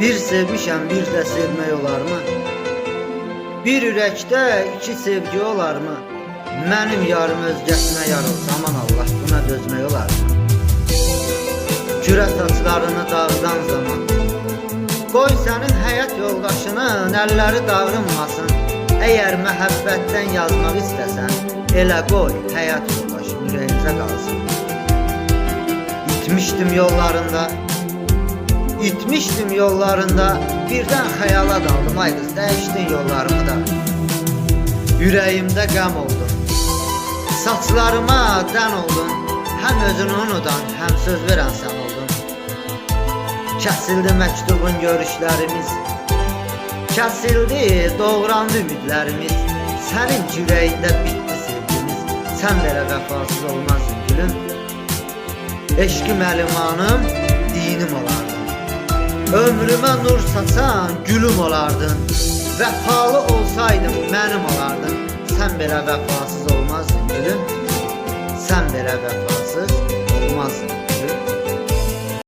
Bir sevmişəm, bir də sevmək olarmı? Bir ürəkdə iki sevgi olarmı? Mənim yarım özgəsinə yar olsa, aman Allah, buna dözmək olarmı? Kürə saçlarını dağıdan zaman Qoy sənin həyat yoldaşının əlləri dağılmasın Əgər məhəbbətdən yazmaq istəsən Elə qoy həyat yoldaşın ürəyimizə qalsın İtmişdim yollarında İtmişdim yollarında Birdən xəyala daldım. Ay qız Dəyişdin yollarımı da. Ürəyimdə qəm oldun Saçlarıma dən oldun Həm özünü unudan, həm söz verən sən oldun. Kəsildi məktubun görüşlərimiz. Kəsildi, doğrandı ümidlərimiz. Sənin ürəyində bitdi sevgimiz. Sən belə vəfasız olmazdın gülüm. Eşqim əlimanım, dinim olardın Ömrümə nur saçan gülüm olardın. Vəfalı olsaydın mənim olardın. Sən belə vəfasız olmazdın gülüm. Sən belə vəfasız